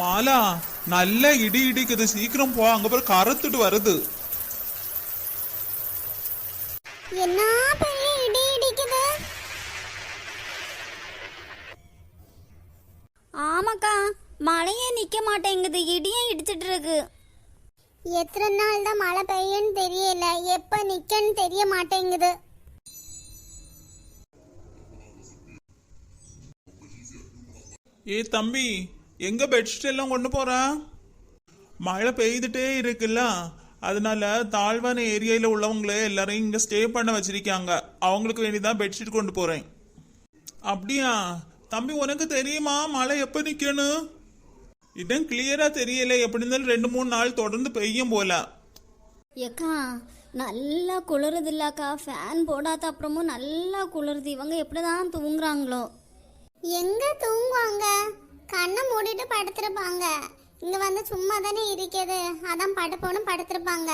மாலா நல்ல இடி இடிக்குது. சீக்கிரம் போ அங்க பாரு கருத்துட்டு வருது. என்ன பெரிய இடி இடிக்குது? ஆமாக்கா மழையே நிக்க மாட்டேங்குது. இடியும் இடிச்சிட்டு இருக்கு எத்தனை நாள் தான் மழை பெய்யும்னு தெரியல. எப்ப நிக்கன்னு தெரிய மாட்டேங்குது. ஏ தம்பி எங்க பெட்ஷீட் எல்லாம் கொண்டு போற? மழை பெய்துட்டே இருக்குல்ல. அதனால தாழ்வான ஏரியால உள்ளவங்களே எல்லாரையும் இங்க ஸ்டே பண்ண வச்சிருக்காங்க. அவங்களுக்கு வேண்டிதான் பெட்ஷீட் கொண்டு போறேன். அப்படியா? தம்பி உனக்கு தெரியுமா மழை எப்ப நிக்கணும் இடம் கிளியரா தெரியல. எப்படி இருந்தாலும் ரெண்டு மூணு நாள் தொடர்ந்து பெய்யும் போல. ஏக்கா நல்லா குளிருது இல்லக்கா ஃபேன் போடாத அப்புறமும் நல்லா குளிருது. இவங்க எப்படிதான் தூங்குறாங்களோ? எங்க தூங்குவாங்க? கண்ணை மூடிட்டு படுத்திருப்பாங்க. இங்க வந்து சும்மா தானே இருக்குது. அதான் படுப்போன்னு படுத்திருப்பாங்க.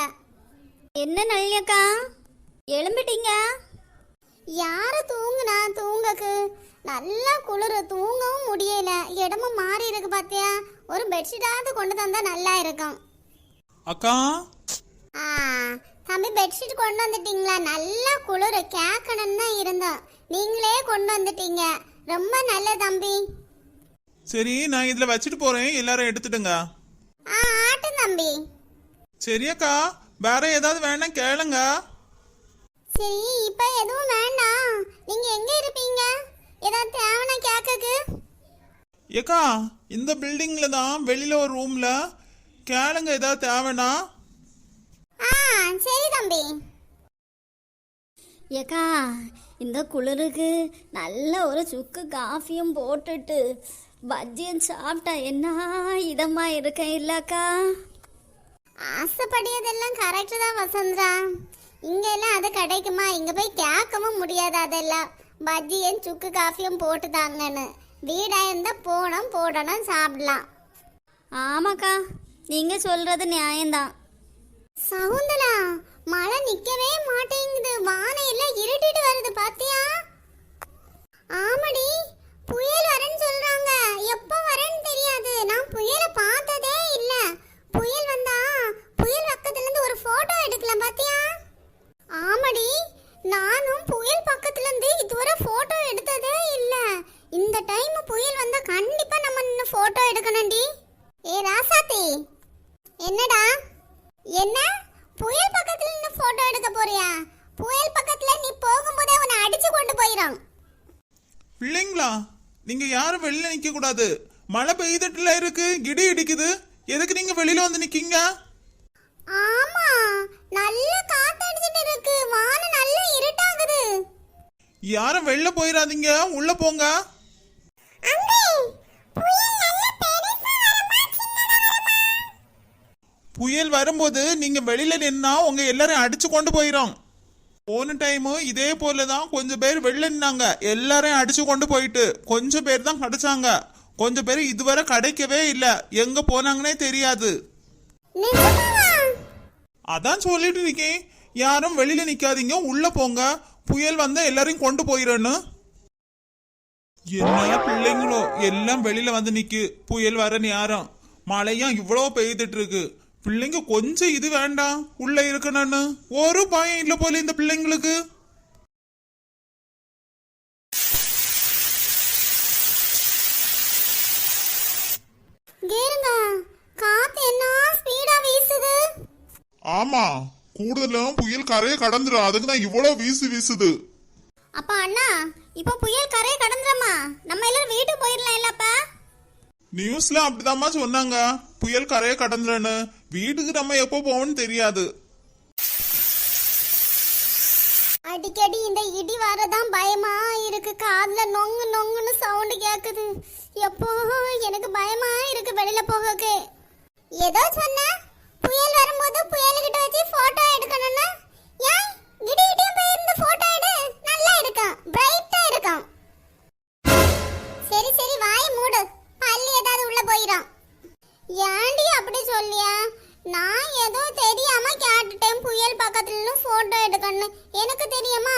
என்ன நல்லியக்கா எழும்பிட்டீங்க? யாரு தூங்குனா தூங்கக்கு? நல்லா குளிரு தூங்கவும் முடியல. இடமும் மாறி இருக்கு பாத்தியா? ஒரு பெட்ஷீட்டாவது கொண்டு தந்தா நல்லா இருக்கும். அக்கா? ஆ தம்பி பெட்ஷீட் கொண்டு வந்துட்டீங்களா? நல்லா குளிரு கேட்கணும்னு தான் இருந்தோம். நீங்களே கொண்டு வந்துட்டீங்க. ரொம்ப நல்ல தம்பி. சரி நான் இதுல வச்சுட்டு போறேன். எல்லாரும் எடுத்துடுங்க. ஆ ஆட்டும் தம்பி. சரியாக்கா வேற ஏதாவது வேணா கேளுங்க. சரி இப்ப எதுவும் வேண்டாம். நீங்க எங்க இருப்பீங்க? ஏதாவது தேவைன்னா கேக்கக்கு ஏக்கா இந்த பில்டிங்ல தான் வெளியில ஒரு ரூம்ல கேளுங்க ஏதாவது தேவைன்னா. ஆ சரி தம்பி. ஏக்கா இந்த குளிருக்கு நல்ல ஒரு சுக்கு காஃபியும் போட்டுட்டு பஜ்ஜியும் சாப்பிட்டா என்ன இதமா இருக்க இல்லக்கா? ஆசைப்படியதெல்லாம் கரெக்டு தான் வசந்தரா இங்க எல்லாம் அது கிடைக்குமா? இங்க போய் கேட்கவும் முடியாது அதெல்லாம். பஜ்ஜியும் சுக்கு காஃபியும் போட்டு தாங்கன்னு. வீடா இருந்தா போனோம் போடணும் சாப்பிடலாம். ஆமாக்கா நீங்க சொல்றது நியாயம்தான். சவுந்தலா மழை நிக்கவே மாட்டேங்குது. வானம் எல்லாம் இருட்டிட்டு வருது பாத்தியா ஆமாடி புயல் வரேன்னு சொல்றாங்க எப்ப வரேன்னு தெரியாது நான் புயலை பார்த்ததே இல்ல புயல் வந்தா புயல் பக்கத்துல இருந்து ஒரு போட்டோ எடுக்கலாம் பாத்தியா ஆமாடி நானும் புயல் பக்கத்துல இருந்து இதுவரை போட்டோ எடுத்ததே இல்ல. இந்த டைம் புயல் வந்தா கண்டிப்பா நம்ம நின்னு போட்டோ எடுக்கணும்டி. ஏ ராசாத்தி என்னடா? என்ன? புயல் பக்கத்துல நின்னு போட்டோ எடுக்க போறியா? புயல் பக்கத்துல நீ போகும்போதே உன்னை அடிச்சு கொண்டு போயிரும். பிள்ளைங்களா நீங்க யாரும் வெளியில நிக்க கூடாது. மழை பெய்துட்டுல இருக்கு இடி இடிக்குது. எதுக்கு நீங்க வெளியில வந்து நிக்கீங்க? ஆமா நல்ல காத்தடிச்சிட்டு யாரும் வெளில போயிடாதீங்க உள்ள போங்க. புயல் வரும்போது நீங்க வெளியில நின்னா உங்க எல்லாரையும் அடிச்சு கொண்டு போயிரும். போன டைம் இதே போல தான் கொஞ்சம் பேர் வெளில நின்னாங்க. எல்லாரையும் அடிச்சு கொண்டு போயிட்டு கொஞ்சம் பேர் தான் கிடைச்சாங்க. கொஞ்சம் பேர் இதுவரை கிடைக்கவே இல்லை. எங்க போனாங்கன்னே தெரியாது. அதான் சொல்லிட்டு இருக்கேன். யாரும் வெளியில நிக்காதீங்க. உள்ள போங்க. புயல் வந்தா எல்லாரையும் கொண்டு போயிடன்னு என்ன பிள்ளைங்களோ எல்லாம் வெளியில வந்து நிக்கு. புயல் வர நேரம். மழையா இவ்வளோ பெய்துட்டு இருக்கு பிள்ளைங்க கொஞ்சம் இது வேண்டாம். உள்ள இருக்கணும்னு. ஒரு பயம் இல்ல போல இந்த பிள்ளைங்களுக்கு. ஆமா. கூடுதலும் புயல் கரையை கடந்துரும். அதுக்கு தான் இவ்வளவு வீசு வீசுது. அப்ப அண்ணா இப்போ புயல் கரையை கடந்துறமா நம்ம எல்லாரும் வீட்டுக்கு போயிடலாம் இல்லப்பா நியூஸ்ல அப்படிதாம்மா சொன்னாங்க. புயல் கரையை கடந்துறன்னு வீட்டுக்கு நம்ம எப்போ போவோம்னு தெரியாது. அடிக்கடி இந்த இடி வரதான் பயமா இருக்கு. காதுல நொங்கு நொங்குன்னு சவுண்ட் கேக்குது. எப்போ? எனக்கு பயமா இருக்கு வெளியில போகக்கு. ஏதோ சொன்ன. புயல் வரும்போது புயலுக்கிட்ட நான் ஏதோ தெரியாம கேட்டுட்டேன். புயல் பக்கத்துல போட்டோ எடுக்கணும் எனக்கு தெரியுமா?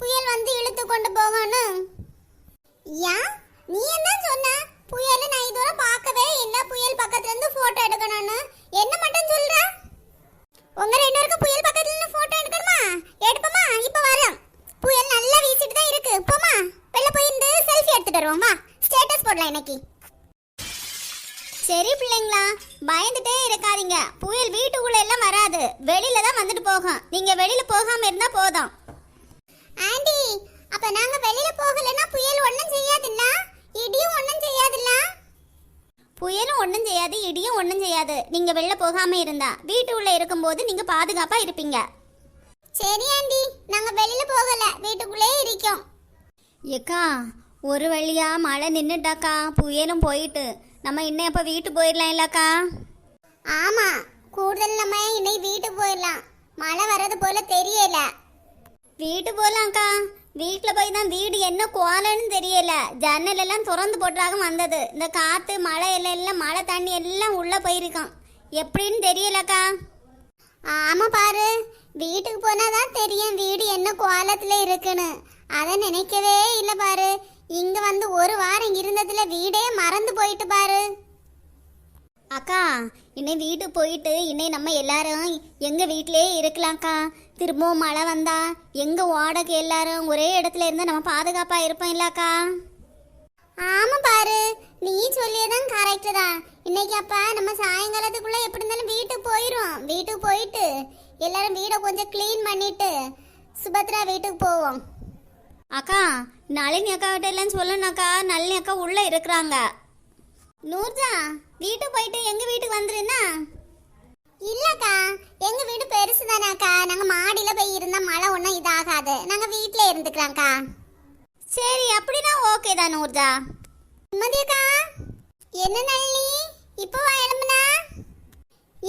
புயல் வந்து இழுத்து கொண்டு போகணும் ஏன்? நீ என்ன சொன்ன? புயல் நான் இதுவரை பார்க்கவே இல்ல. புயல் பக்கத்துல இருந்து போட்டோ எடுக்கணும்னு. என்ன மட்டும் சொல்ற? உங்க ரெண்டு பேருக்கு புயல் பக்கத்துல இருந்து போட்டோ எடுக்கணுமா? எடுப்போமா? இப்ப வரோம் புயல் நல்லா வீசிட்டு தான் இருக்கு. போமா வெளில போய் இருந்து செல்ஃபி எடுத்துட்டு வருவோம். வா. ஸ்டேட்டஸ் போடலாம் இன்னைக்கு. சரி பிள்ளைங்களா பயந்துட்டே இருக்காதீங்க. புயல் வீட்டுக்குள்ள எல்லாம் வராது. வெளியில தான் வந்துட்டு போகும். நீங்க வெளியில போகாம இருந்தா போதும். ஆண்டி அப்ப நாங்க வெளியில போகலன்னா புயல் ஒண்ணும் செய்யாதுல்ல? இடியும் ஒண்ணும் செய்யாதுல்ல? புயலும் ஒன்றும் செய்யாது இடியும் ஒன்றும் செய்யாது. நீங்க வெளில போகாம இருந்தா வீட்டுக்குள்ள இருக்கும்போது நீங்க பாதுகாப்பா இருப்பீங்க. சரி ஆண்டி நாங்க வெளியில போகல வீட்டுக்குள்ளே இருக்கோம். ஏக்கா ஒரு வழியா மழை நின்னுட்டாக்கா புயலும் போயிட்டு. நம்ம இன்னும் எப்போ வீட்டு போயிடலாம் இல்லக்கா? ஆமா கூடுதல் நம்ம இன்னைக்கு வீட்டுக்கு போயிடலாம். மழை வர்றது போல தெரியல. வீட்டு போகலாம்க்கா. வீட்டில் போய் தான் வீடு என்ன கோலன்னு தெரியல. ஜன்னல் எல்லாம் திறந்து போட்டாக வந்தது. இந்த காற்று மழை எல்லாம் எல்லாம் மழை தண்ணி எல்லாம் உள்ளே போயிருக்கான் எப்படின்னு தெரியலக்கா. ஆமா பாரு வீட்டுக்கு போனாதான் தெரியும் வீடு என்ன கோலத்துல இருக்குன்னு. அதை நினைக்கவே இல்ல பாரு. இங்க வந்து ஒரு வாரம் இருந்ததுல வீடே மறந்து போயிட்டு பாரு. அக்கா இன்னை வீட்டு போயிட்டு இன்னை நம்ம எல்லாரும் எங்க வீட்டிலேயே இருக்கலாம்க்கா. திரும்பவும் மழை வந்தா எங்க ஓடக்கு எல்லாரும் ஒரே இடத்துல இருந்து நம்ம பாதுகாப்பா இருப்போம் இல்லக்கா? ஆமா பாரு நீ சொல்லியதான் கரெக்டு தான். இன்னைக்கு அப்ப நம்ம சாயங்காலத்துக்குள்ள எப்படி இருந்தாலும் வீட்டுக்கு போயிடும் வீட்டுக்கு போயிட்டு எல்லாரும் வீடை கொஞ்சம் க்ளீன் பண்ணிட்டு சுபத்ரா வீட்டுக்கு போவோம். அக்கா நளினி அக்கா கிட்ட எல்லாம் சொல்லணும்க்கா நளினி அக்கா உள்ள இருக்கிறாங்க. நூர்ஜா வீட்டுக்கு போயிட்டு எங்க வீட்டுக்கு வந்துருந்தா? இல்லக்கா எங்க வீடு பெருசு தானேக்கா. நாங்க மாடியில போய் இருந்தா மழை ஒன்றும் இதாகாது. நாங்க வீட்ல இருந்துக்கிறோம்க்கா சரி அப்படின்னா ஓகே தான் நூர்ஜா. நிம்மதியக்கா? என்ன நல்லி இப்போ எழும்புனா?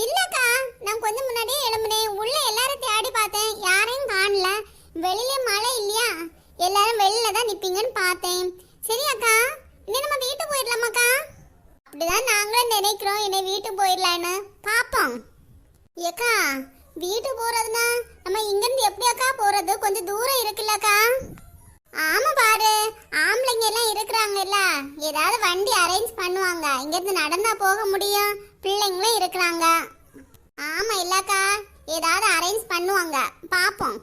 இல்லக்கா நான் கொஞ்சம் முன்னாடியே எழும்புனேன். உள்ள எல்லாரும் தேடி பார்த்தேன். யாரையும் காணல. வெளியில மழை இல்லையா? எல்லாரும் வெளியில தான் நிப்பீங்கன்னு பார்த்தேன். சரி அக்கா. இன்னும் நம்ம வீட்டுக்கு போயிடலாமாக்கா? அப்படிதான் நாங்களும் நினைக்கிறோம். என்னை வீட்டுக்கு போயிடலான்னு. பார்ப்போம். ஏக்கா வீட்டுக்கு போறதுனா நம்ம இங்கிருந்து எப்படியாக்கா போறது? கொஞ்சம் தூரம் இருக்குல்லக்கா. ஆமா பாரு ஆம்பளைங்க எல்லாம் இருக்கிறாங்கல்ல. ஏதாவது வண்டி அரேஞ்ச் பண்ணுவாங்க. இங்கிருந்து நடந்தா போக முடியும். பிள்ளைங்களும் இருக்கிறாங்க. ஆமா இல்லக்கா. ஏதாவது அரேஞ்ச் பண்ணுவாங்க. பாப்போம்